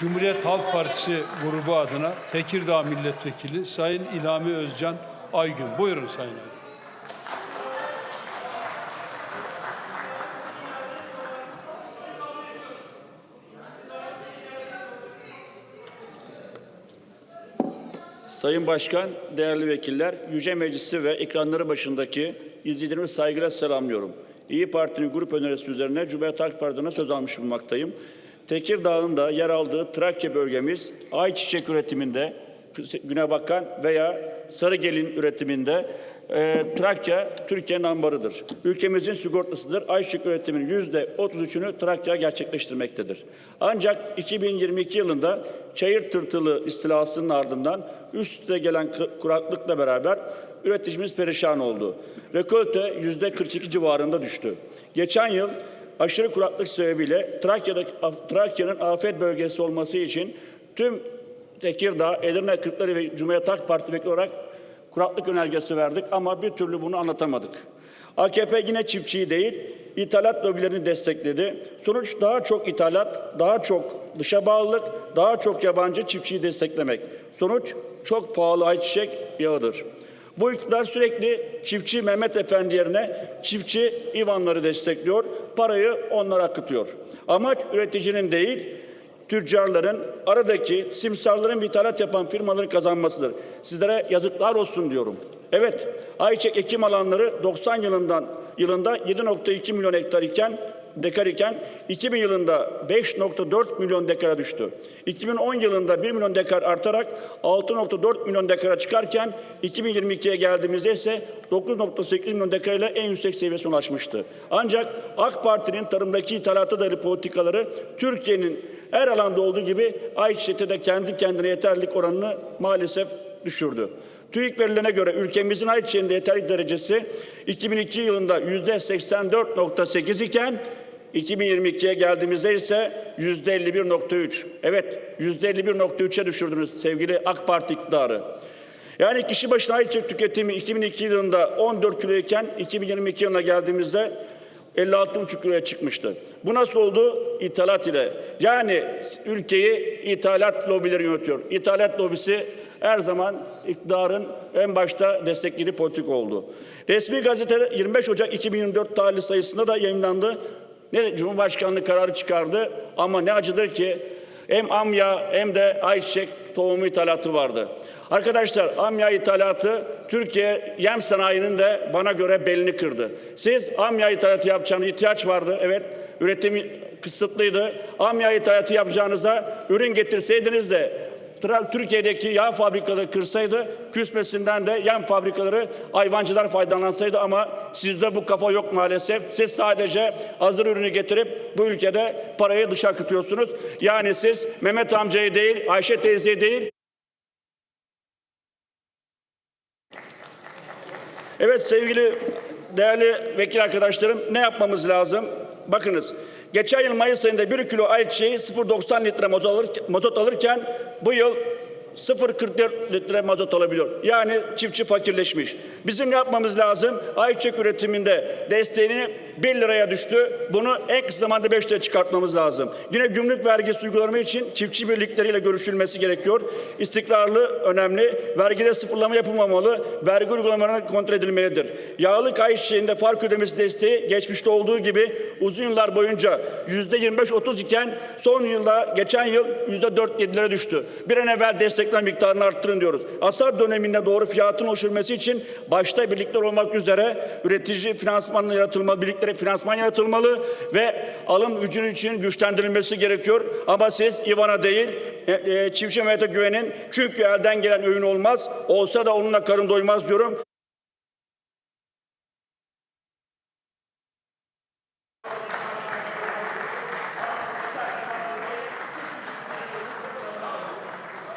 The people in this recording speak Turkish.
Cumhuriyet Halk Partisi grubu adına Tekirdağ Milletvekili Sayın İlhami Özcan Aygün. Buyurun Sayın Aygün. Sayın Başkan, değerli vekiller, Yüce Meclisi ve ekranları başındaki izleyicilerimi saygıyla selamlıyorum. İyi Parti'nin grup önerisi üzerine Cumhuriyet Halk Partisi'ne söz almış bulunmaktayım. Tekirdağ'ın da yer aldığı Trakya bölgemiz ayçiçek üretiminde, Günebakan veya Sarıgelin üretiminde e, Trakya Türkiye'nin ambarıdır. Ülkemizin sigortasıdır. Ayçiçek üretiminin yüzde 33'ünü Trakya gerçekleştirmektedir. Ancak 2022 yılında çayır tırtılı istilasının ardından üst üste gelen kuraklıkla beraber üreticimiz perişan oldu. Rekolte yüzde 42 civarında düştü. Geçen yıl aşırı kuraklık sebebiyle Trakya'da Trakya'nın afet bölgesi olması için tüm Tekirdağ, Edirne, Kırklareli ve Cumhuriyet Halk Partisi olarak kuraklık önergesi verdik ama bir türlü bunu anlatamadık. AKP yine çiftçiyi değil, ithalat lobilerini destekledi. Sonuç daha çok ithalat, daha çok dışa bağlılık, daha çok yabancı çiftçiyi desteklemek. Sonuç çok pahalı ayçiçek yağıdır. Bu iktidar sürekli çiftçi Mehmet Efendi yerine çiftçi İvanları destekliyor, parayı onlara akıtıyor. Amaç üreticinin değil, tüccarların, aradaki simsarların ve ithalat yapan firmaların kazanmasıdır. Sizlere yazıklar olsun diyorum. Evet, ayçiçek ekim alanları 90 yılından yılında 7.2 milyon hektar iken dekar iken 2000 yılında 5.4 milyon dekara düştü. 2010 yılında 1 milyon dekar artarak 6.4 milyon dekara çıkarken 2022'ye geldiğimizde ise 9.8 milyon dekar ile en yüksek seviyesine ulaşmıştı. Ancak AK Parti'nin tarımdaki ithalata dayalı politikaları Türkiye'nin her alanda olduğu gibi ayçiçekte de kendi kendine yeterlilik oranını maalesef düşürdü. TÜİK verilerine göre ülkemizin ayçiçeğinde yeterlilik derecesi 2002 yılında yüzde 84.8 iken 2022'ye geldiğimizde ise yüzde 51.3. Evet yüzde 51.3'e düşürdünüz sevgili AK Parti iktidarı. Yani kişi başına ayçiçek tüketimi 2002 yılında 14 kilo iken 2022 yılına geldiğimizde 56,5 kiloya çıkmıştı. Bu nasıl oldu? İthalat ile. Yani ülkeyi ithalat lobileri yönetiyor. İthalat lobisi her zaman iktidarın en başta desteklediği politik oldu. Resmi gazetede 25 Ocak 2024 tarihli sayısında da yayınlandı. Ne Cumhurbaşkanlığı kararı çıkardı ama ne acıdır ki hem amya hem de ayçiçek tohumu ithalatı vardı. Arkadaşlar amya ithalatı Türkiye yem sanayinin de bana göre belini kırdı. Siz amya ithalatı yapacağınız ihtiyaç vardı. Evet üretim kısıtlıydı. Amya ithalatı yapacağınıza ürün getirseydiniz de Türkiye'deki yağ fabrikaları kırsaydı, küsmesinden de yem fabrikaları hayvancılar faydalansaydı ama sizde bu kafa yok maalesef. Siz sadece hazır ürünü getirip bu ülkede parayı dışa akıtıyorsunuz. Yani siz Mehmet amcayı değil, Ayşe teyzeyi değil, Evet sevgili değerli vekil arkadaşlarım ne yapmamız lazım? Bakınız geçen yıl Mayıs ayında 1 kilo ayçiçeği 0.90 litre mazot, alır, mazot alırken bu yıl 0.44 litre mazot alabiliyor. Yani çiftçi fakirleşmiş. Bizim yapmamız lazım? Ayçiçek üretiminde desteğini 1 liraya düştü. Bunu en kısa zamanda 5 liraya çıkartmamız lazım. Yine gümrük vergisi uygulama için çiftçi birlikleriyle görüşülmesi gerekiyor. İstikrarlı önemli. Vergide sıfırlama yapılmamalı. Vergi uygulamalarına kontrol edilmelidir. Yağlı ayçiçeğinde fark ödemesi desteği geçmişte olduğu gibi uzun yıllar boyunca yüzde 25-30 iken son yılda geçen yıl yüzde 4-7'lere düştü. Bir an evvel destekler miktarını arttırın diyoruz. Asar döneminde doğru fiyatın oluşturması için başta birlikler olmak üzere üretici finansmanı yaratılmalı, birliklere finansman yaratılmalı ve alım gücünün için güçlendirilmesi gerekiyor. Ama siz İvan'a değil, e, e, çiftçi Mehmet'e güvenin. Çünkü elden gelen öğün olmaz. Olsa da onunla karın doymaz diyorum.